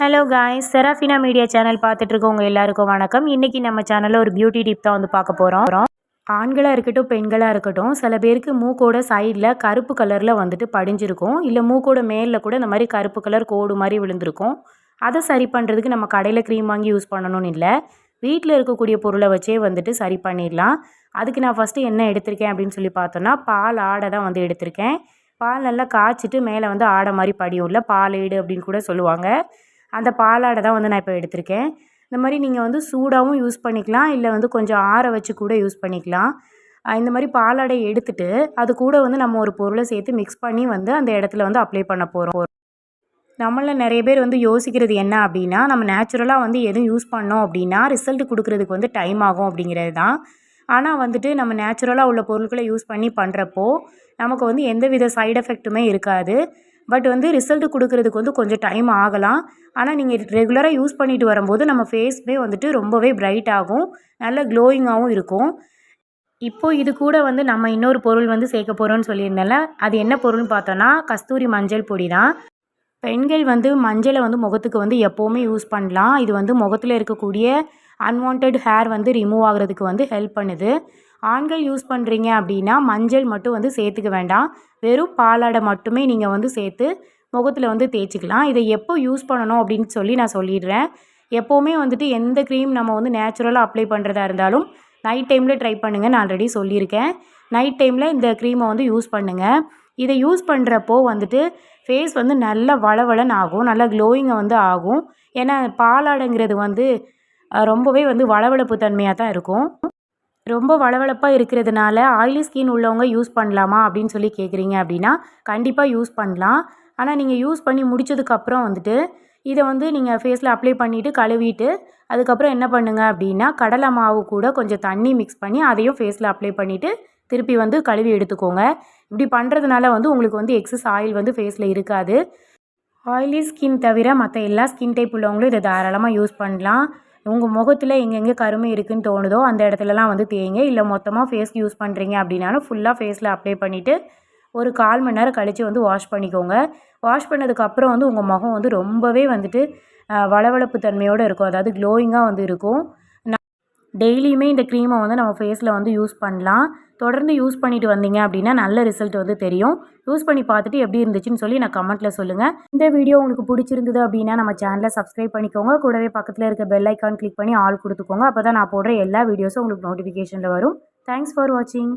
Hello guys Serafina media channel பார்த்துட்ருக்கவங்க எல்லாருக்கும் வணக்கம். இன்றைக்கி நம்ம சேனலில் ஒரு பியூட்டி டிப் தான் வந்து பார்க்க போகிறோம் ஆண்களாக இருக்கட்டும் பெண்களாக இருக்கட்டும் சில பேருக்கு மூக்கோட சைடில் கருப்பு கலரில் வந்துட்டு படிஞ்சிருக்கும். இல்லை மூக்கோட மேலில் கூட இந்த மாதிரி கருப்பு கலர் கோடு மாதிரி விழுந்திருக்கும். அதை சரி பண்ணுறதுக்கு நம்ம கடையில் க்ரீம் வாங்கி யூஸ் பண்ணணும்னு இல்லை. வீட்டில் இருக்கக்கூடிய பொருளை வச்சே வந்துட்டு சரி பண்ணிடலாம். அதுக்கு நான் ஃபஸ்ட்டு என்ன எடுத்திருக்கேன் அப்படின்னு சொல்லி பார்த்தோன்னா பால் ஆடை தான் வந்து எடுத்திருக்கேன். பால் நல்லா காய்ச்சிட்டு மேலே வந்து ஆடை மாதிரி படியும் இல்லை பால் ஏடு அப்படின்னு கூட சொல்லுவாங்க. அந்த பாலாடை தான் வந்து நான் இப்போ எடுத்திருக்கேன். இந்த மாதிரி நீங்கள் வந்து சூடாகவும் யூஸ் பண்ணிக்கலாம். இல்லை வந்து கொஞ்சம் ஆற வச்சு கூட யூஸ் பண்ணிக்கலாம். இந்த மாதிரி பாலாடை எடுத்துட்டு அது கூட வந்து நம்ம ஒரு பொருளை சேர்த்து மிக்ஸ் பண்ணி வந்து அந்த இடத்துல வந்து அப்ளை பண்ண போகிறோம் நம்மள நிறைய பேர் வந்து யோசிக்கிறது என்ன அப்படின்னா நம்ம நேச்சுரலாக வந்து எதுவும் யூஸ் பண்ணோம் அப்படின்னா ரிசல்ட் கொடுக்குறதுக்கு வந்து டைம் ஆகும் அப்படிங்கிறது தான். ஆனால் வந்துட்டு நம்ம நேச்சுரலாக உள்ள பொருட்களை யூஸ் பண்ணி பண்ணுறப்போ நமக்கு வந்து எந்த வித சைடு எஃபெக்ட்டுமே இருக்காது. பட் வந்து ரிசல்ட் கொடுக்கறதுக்கு வந்து கொஞ்சம் டைம் ஆகலாம். ஆனால் நீங்கள் ரெகுலராக யூஸ் பண்ணிட்டு வரும்போது நம்ம ஃபேஸ்மே வந்துட்டு ரொம்பவே பிரைட் ஆகும். நல்ல க்ளோயிங்காகவும் இருக்கும். இப்போ இது கூட வந்து நம்ம இன்னொரு பொருள் வந்து சேர்க்க போகிறோம்னு சொல்லியிருந்தேன்ல. அது என்ன பொருள்னு பார்த்தோன்னா கஸ்தூரி மஞ்சள் பொடி தான். பெண்கள் வந்து மஞ்சளை வந்து முகத்துக்கு வந்து எப்போவுமே யூஸ் பண்ணலாம். இது வந்து முகத்தில் இருக்கக்கூடிய அன்வான்ட் ஹேர் வந்து ரிமூவ் ஆகுறதுக்கு வந்து ஹெல்ப் பண்ணுது. ஆண்கள் யூஸ் பண்ணுறீங்க அப்படின்னா மஞ்சள் மட்டும் வந்து சேர்த்துக்க வேண்டாம். வெறும் பாலாடை மட்டுமே நீங்கள் வந்து சேர்த்து முகத்தில் வந்து தேய்ச்சிக்கலாம். இதை எப்போ யூஸ் பண்ணணும் அப்படின்னு சொல்லி நான் சொல்லிடுறேன். எப்போவுமே வந்துட்டு எந்த க்ரீம் நம்ம வந்து நேச்சுரலாக அப்ளை பண்ணுறதா இருந்தாலும் நைட் டைமில் ட்ரை பண்ணுங்கள் நான் ஆல்ரெடி சொல்லியிருக்கேன். நைட் டைமில் இந்த க்ரீமை வந்து யூஸ் பண்ணுங்கள் இதை யூஸ் பண்ணுறப்போ வந்துட்டு ஃபேஸ் வந்து நல்லா வளவளன்னு ஆகும் நல்லா க்ளோயிங்காக வந்து ஆகும். ஏன்னா பாலாடைங்கிறது வந்து ரொம்பவே வந்து வளவளப்பு தன்மையாக தான் இருக்கும். ரொம்ப வளவளப்பாக இருக்கிறதுனால ஆயிலி ஸ்கின் உள்ளவங்க யூஸ் பண்ணலாமா அப்படின்னு சொல்லி கேட்குறீங்க அப்படின்னா கண்டிப்பாக யூஸ் பண்ணலாம். ஆனால் நீங்கள் யூஸ் பண்ணி முடிச்சதுக்கப்புறம் வந்துட்டு இதை வந்து நீங்கள் ஃபேஸில் அப்ளை பண்ணிவிட்டு கழுவிட்டு அதுக்கப்புறம் என்ன பண்ணுங்கள் அப்படின்னா கடலை மாவு கூட கொஞ்சம் தண்ணி மிக்ஸ் பண்ணி அதையும் ஃபேஸில் அப்ளை பண்ணிவிட்டு திருப்பி வந்து கழுவி எடுத்துக்கோங்க. இப்படி பண்ணுறதுனால வந்து உங்களுக்கு வந்து எக்ஸஸ் ஆயில் வந்து ஃபேஸில் இருக்காது. ஆயிலி ஸ்கின் தவிர மற்ற எல்லா ஸ்கின் டைப் உள்ளவங்களும் இதை தாராளமாக யூஸ் பண்ணலாம். உங்கள் முகத்தில் எங்கெங்கே கருமை இருக்குன்னு தோணுதோ அந்த இடத்துலலாம் வந்து தேய்ங்க. இல்லை மொத்தமாக ஃபேஸ்க்கு யூஸ் பண்ணுறீங்க அப்படின்னாலும் ஃபுல்லாக ஃபேஸில் அப்ளை பண்ணிவிட்டு ஒரு கால் மணி நேரம் கழித்து வந்து வாஷ் பண்ணிக்கோங்க. வாஷ் பண்ணதுக்கப்புறம் வந்து உங்கள் முகம் வந்து ரொம்பவே வந்துட்டு வளவளப்பு தன்மையோடு இருக்கும். அதாவது க்ளோயிங்காக வந்து இருக்கும். டெய்லியுமே இந்த க்ரீமை வந்து நம்ம ஃபேஸில் வந்து யூஸ் பண்ணலாம். தொடர்ந்து யூஸ் பண்ணிட்டு வந்தீங்க அப்படின்னா நல்ல ரிசல்ட் வந்து தெரியும். யூஸ் பண்ணி பார்த்துட்டு எப்படி இருந்துச்சுன்னு சொல்லி நான் கமெண்ட்டில் சொல்லுங்கள் இந்த வீடியோ உங்களுக்கு பிடிச்சிருந்தது அப்படின்னா நம்ம சேனலை சப்ஸ்கிரைப் பண்ணிக்கோங்க. கூடவே பக்கத்தில் இருக்க பெல் ஐக்கான் கிளிக் பண்ணி ஆல் கொடுத்துக்கோங்க. அப்போ தான் நான் போடுற எல்லா வீடியோஸும் உங்களுக்கு நோட்டிஃபிகேஷனில் வரும். தேங்க்ஸ் ஃபார் வாட்சிங்